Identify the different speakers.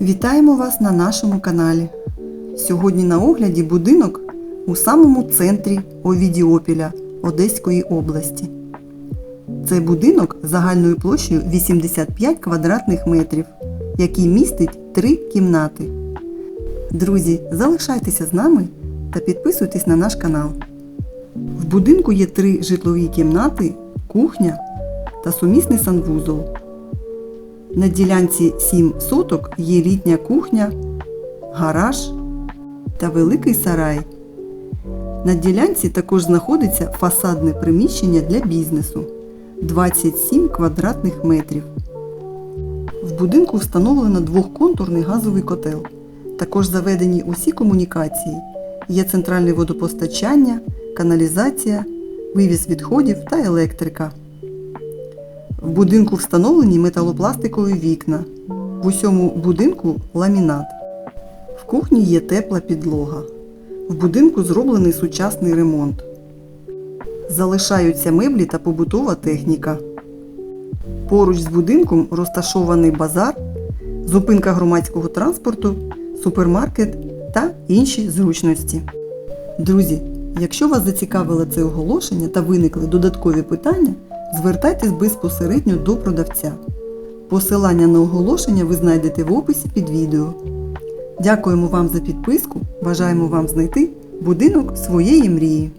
Speaker 1: Вітаємо вас на нашому каналі. Сьогодні на огляді будинок у самому центрі Овідіопіля Одеської області. Це будинок загальною площею 85 квадратних метрів, який містить три кімнати. Друзі, залишайтеся з нами та підписуйтесь на наш канал. В будинку є три житлові кімнати, кухня та сумісний санвузол. На ділянці 7 соток є літня кухня, гараж та великий сарай. На ділянці також знаходиться фасадне приміщення для бізнесу 27 квадратних метрів. В будинку встановлено двохконтурний газовий котел. Також заведені усі комунікації. Є центральне водопостачання, каналізація, вивіз відходів та електрика. В будинку встановлені металопластикові вікна. В усьому будинку ламінат. В кухні є тепла підлога. В будинку зроблений сучасний ремонт. Залишаються меблі та побутова техніка. Поруч з будинком розташований базар, зупинка громадського транспорту, супермаркет та інші зручності. Друзі, якщо вас зацікавило це оголошення та виникли додаткові питання, звертайтесь безпосередньо до продавця. Посилання на оголошення ви знайдете в описі під відео. Дякуємо вам за підписку, бажаємо вам знайти будинок своєї мрії.